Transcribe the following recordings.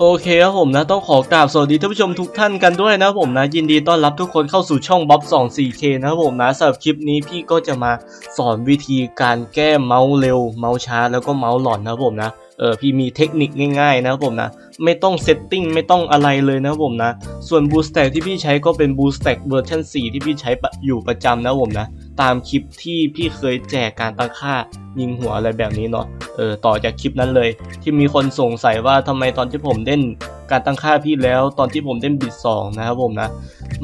โอเคครับผมนะต้องขอกราบสวัสดีท่านผู้ชมทุกท่านกันด้วยนะผมนะยินดีต้อนรับทุกคนเข้าสู่ช่องบ๊อบ 24K นะครับผมนะสำหรับคลิปนี้พี่ก็จะมาสอนวิธีการแก้เมาส์เร็ว เมาส์ช้าแล้วก็เมาส์หลอนนะครับผมนะ เออพี่มีเทคนิคง่ายๆนะครับผมนะ ไม่ต้องเซตติ้งไม่ต้องอะไรเลยนะครับผมนะ ส่วน Boost Stack ที่พี่ใช้ก็เป็น Boost Stack เวอร์ชัน4 ที่พี่ใช้ปะอยู่ประจำนะครับผมนะ ตามคลิปที่พี่เคยแจกการตั้งค่ายิงหัวอะไรแบบนี้เนาะเออต่อจากคลิปนั้นเลย ที่มีคนสงสัยว่าทำไมตอนที่ผมเล่นการตั้งค่าพี่แล้ว ตอนที่ผมเล่นบิดสองนะครับผมนะ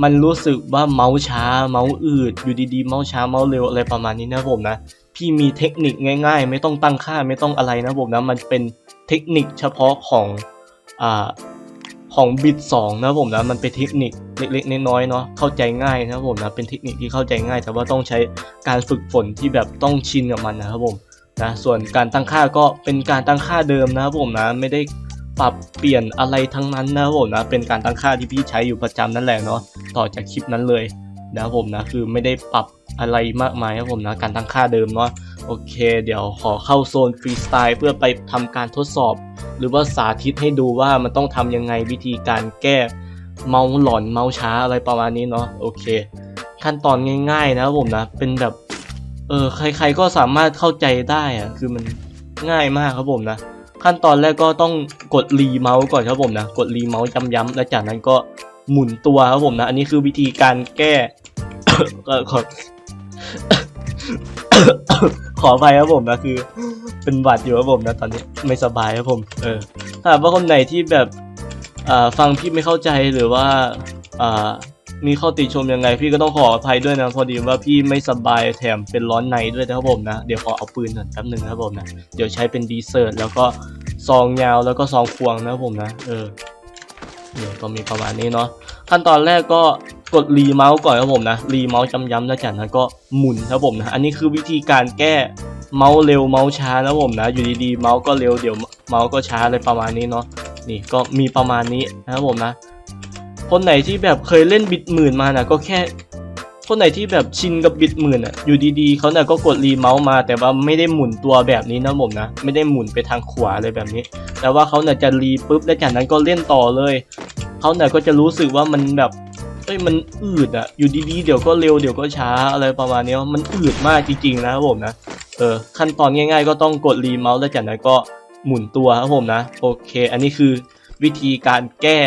มันรู้สึกว่าเมาส์ช้าเมาส์อืดอยู่ดีๆ เมาส์ช้าเมาส์เร็วอะไรประมาณนี้นะครับผมนะ พี่มีเทคนิคง่าย ๆ ไม่ต้องตั้งค่าไม่ต้องอะไรนะบผมนะมันเป็นเทคนิคเฉพาะของอ่าของบิดสองนะบผมนะมันเป็นเทคนิคเล็กๆน้อยๆเนาะเข้าใจง่ายนะบผมนะเป็นเทคนิคที่เข้าใจง่าย แต่ว่าต้องใช้การฝึกฝนที่แบบต้องชินกับมันนะครับผมนะส่วนการตั้งค่าก็เป็นการตั้งค่าเดิมนะครับผมนะไม่ได้ปรับเปลี่ยนอะไรทั้งนั้นนะครับผมนะเป็นการตั้งค่าที่พี่ใช้อยู่ประจำนั่นแหละเนาะต่อจากคลิปนั้นเลยนะครับผมนะคือไม่ได้ปรับ อะไรมากมายครับผมนะการตั้งค่าเดิมเนาะโอเค เดี๋ยวขอเข้าโซนฟรีสไตล์เพื่อไปทำการทดสอบ หรือว่าสาธิตให้ดูว่ามันต้องทำยังไงวิธีการแก้เมาส์หลอนเมาส์ช้าอะไรประมาณนี้เนาะโอเค ขั้นตอนง่าย ๆ นะครับผมนะเป็นแบบเออใคร ๆก็สามารถเข้าใจได้อะคือมันง่ายมากครับผมนะขั้นตอนแรกก็ต้องกดรีเมาส์ก่อนครับผมนะกดรีเมาส์ย้ำๆแล้วจากนั้นก็หมุนตัวครับผมนะ อันนี้คือวิธีการแก้ก็ขอ ขอไปครับผมนะคือ เป็นหวัดอยู่ครับผมนะตอนนี้ไม่สบายครับผม เออถ้าหากว่าคนไหนที่แบบอ่าฟังพี่ไม่เข้าใจหรือว่าอ่ามีข้อติชมยังไง พี่ก็ต้องขออภัยด้วยนะพอดีว่าพี่ไม่สบายแถมเป็นร้อนในด้วยนะครับผมนะเดี๋ยวขอเอาปืนก่อนแป๊บหนึ่งนะครับผมนะเดี๋ยวใช้เป็นดีเซอร์แล้วก็ซองยาวแล้วก็ซองควงนะครับผมนะ เออเนี่ยวก็มีประมาณนี้เนาะขั้นตอนแรกก็ กดรีเมาส์ก่อนครับผมนะรีเมาส์ย้ำๆแล้วจากนั้นก็หมุนครับผมนะอันนี้คือวิธีการแก้เมาส์เร็วเมาส์ช้านะผมนะ อยู่ดีๆเมาส์ก็เร็วเดี๋ยวเมาส์ก็ช้าอะไรประมาณนี้เนาะนี่ก็มีประมาณนี้นะครับผมนะ คนไหนที่แบบเคยเล่นบิดหมื่นมาน่ะก็แค่ คนไหนที่แบบชินกับบิดหมื่นอะอยู่ดีๆเขาน่ะก็กดรีเมาส์มา แต่ว่าไม่ได้หมุนตัวแบบนี้นะผมนะ ไม่ได้หมุนไปทางขวาเลยแบบนี้ แต่ว่าเขาน่ะจะรีปุ๊บแล้วจากนั้นก็เล่นต่อเลยเขาน่ะก็จะรู้สึกว่ามันแบบ อ้ยมันอืดอะอยู่ดีๆเดี๋ยวก็เร็วเดี๋ยวก็ช้าอะไรประมาณนี้มันอืดมากจริงๆนะครับผมนะเออขั้นตอนง่าย ๆ ก็ต้องกดรีเมาส์แล้วจากนั้นก็หมุนตัวครับผมนะโอเค อันนี้คือวิธีการแก้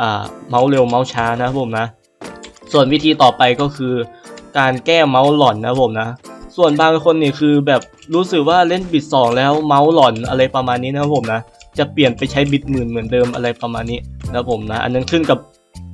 อ่าเมาส์เร็วเมาส์ช้านะครับผมนะ ส่วนวิธีต่อไปก็คือ การแก้เมาส์หลอนนะครับผมนะ ส่วนบางคนนี่คือแบบรู้สึกว่าเล่นบิดสองแล้วเมาส์หลอนอะไรประมาณนี้นะครับผมนะจะเปลี่ยนไปใช้บิดหมื่นเหมือนเดิมอะไรประมาณนี้นะครับผมนะ อันนั้นขึ้นกับ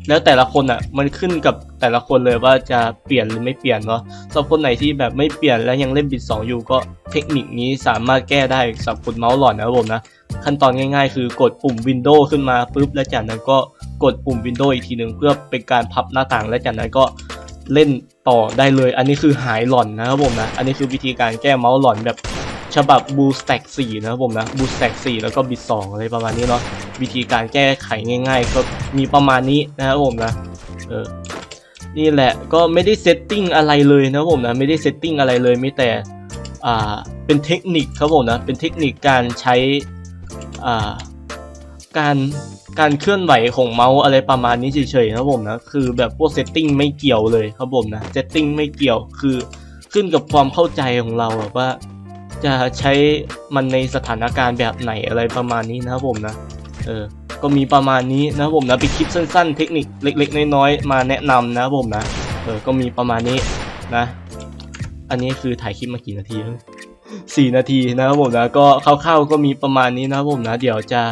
แล้วแต่ละคนอะ มันขึ้นกับแต่ละคนเลยว่าจะเปลี่ยนหรือไม่เปลี่ยนเนาะสำหรับคนไหนที่แบบไม่เปลี่ยนและยังเล่นบิดสองอยู่ก็เทคนิคนี้สามารถแก้ได้สำหรับคนเมาส์หลอนนะครับผมนะขั้นตอนง่ายๆ คือกดปุ่ม Windows ขึ้นมาปุ๊บแล้วจากนั้นก็กดปุ่ม Windows อีกทีหนึ่งเพื่อเป็นการพับหน้าต่างและจากนั้นก็เล่นต่อได้เลย อันนี้คือหายหลอนนะครับผมนะ อันนี้คือวิธีการแก้เมาส์หลอนแบบฉบับ Blue Stack 4 นะครับผมนะ Blue Stack 4 แล้วก็ Bit 2อะไรประมาณนี้เนาะวิธีการแก้ไขง่าย ๆ ก็ มีประมาณนี้นะครับผมนะเออนี่แหละก็ไม่ได้เซตติ้งอะไรเลยนะครับผมนะไม่ได้เซตติ้งอะไรเลยมีแต่อ่าเป็นเทคนิคครับผมนะเป็นเทคนิคการใช้อ่าการการเคลื่อนไหวของเมาส์อะไรประมาณนี้เฉยๆครับผมนะคือแบบพวกเซตติ้งไม่เกี่ยวเลยครับผมนะเซตติ้งไม่เกี่ยวคือขึ้นกับความเข้าใจของเราอะว่าจะใช้มันในสถานการณ์แบบไหนอะไรประมาณนี้นะครับผมนะเออ ก็มีประมาณนี้นะครับผมนะเป็นคลิปสั้นๆ เทคนิคเล็ก ๆ น้อยๆมาแนะนำนะครับผมนะเออก็มีประมาณนี้นะ อันนี้คือถ่ายคลิปมากี่นาทีสี่นาทีนะครับผมนะก็คร่าวๆก็มีประมาณนี้นะครับผมนะ เดี๋ยวจะ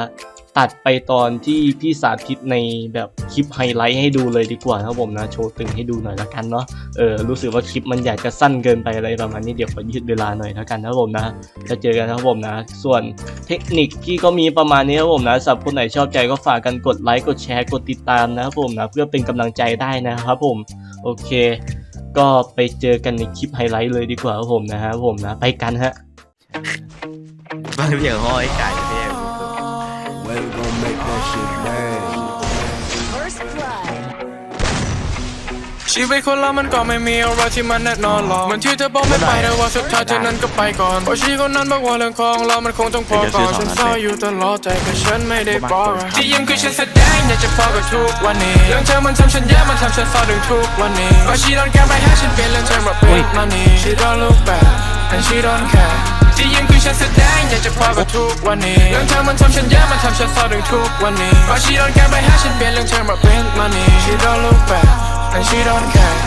ตัดไปตอนที่พี่สาธิตในแบบคลิปไฮไลท์ให้ดูเลยดีกว่าครับผมนะโชว์ตึงให้ดูหน่อยละกันเนาะเออรู้สึกว่าคลิปมันอยากจะสั้นเกินไปอะไรประมาณนี้เดี๋ยวขอยืดเวลาหน่อยละกันนะครับผมนะจะเจอกันครับผมนะ ส่วนเทคนิคพี่ก็มีประมาณนี้ครับผมนะสำหรับคนไหนชอบใจก็ฝากกันกดไลค์กดแชร์กดติดตามนะครับผมนะเพื่อเป็นกำลังใจได้นะครับผมโอเค ก็ไปเจอกันในคลิปไฮไลท์เลยดีกว่าครับผมนะครับผมนะไปกันฮะบางเสียงห้อยไก่ ชีวิตคนเรามันก็ไม่มีอะไรที่มันแน่นอนหรอกเหมือนที่เธอบอกไม่ไปแต่ว่าสุดท้ายเธอนั้นก็ไปก่อนเพราะชีคนนั้นบอกว่าเรื่องของเรามันคงต้องพอก่อนฉันเศร้าอยู่ตลอดใจแต่ฉันไม่ได้บอกที่ยิ้มคือฉันแสดงอยากจะพอกับทุกวันนี้เรื่องเธอมันทำฉันแย่มันทำฉันเศร้าถึงทุกวันนี้เพราะชีโดนแกไปให้ฉันเปลี่ยนเรื่องเธอมาเป็นมันนี่ she don't look back and she don't care ที่ยิ้มคือฉันแสดงอยากจะพอกับทุกวันนี้เรื่องเธอมันทำฉันแย่มันทำฉันเศร้าถึงทุกวันนี้เพราะชีโดนแกไปให้ฉันเปลี่ยนเรื่องเธอมาเป็นมันนี่ she don't look back and she don't care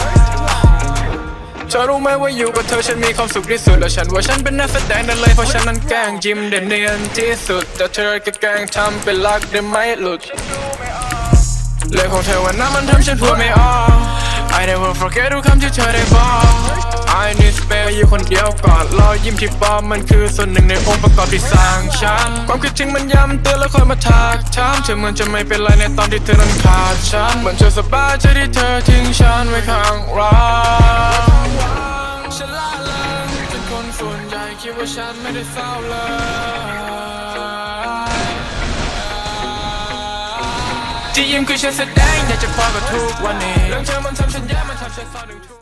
เธอรู้ไหมว่าอยู่กับเธอฉันมีความสุขที่สุด และฉันว่าฉันเป็นนักแสดงนั่นเลยเพราะฉันนั้นแกล้งยิ้มเด่นเนียนที่สุด แต่เธอก็แกล้งทำเป็นรักได้ไหมหลุดเรื่องของเธอวันนั้นมันทำฉันพูดไม่ออก I never forget ทุกคำที่เธอได้บอก I need space อยู่คนเดียวก่อนรอยยิ้มที่ปลอมมันคือส่วนหนึ่งในองค์ประกอบที่สร้างฉันความคิดถึงมันย้ำเตือนแล้วคอยมาทักถามเธอเหมือนจะไม่เป็นไรในตอนที่เธอนั้นขาดฉันเหมือนเธอสบายใจที่เธอทิ้งฉันไว้ข้างเราฉันละเลงจนคนส่วนใหญ่คิดว่าฉันไม่ได้เศร้าเลยที่ยิ้มคือฉันแสดงอยากจะพอกับทุกวันนี้เรื่องเธอมันทำฉันแย่มันทำฉันเศร้าถึงทุก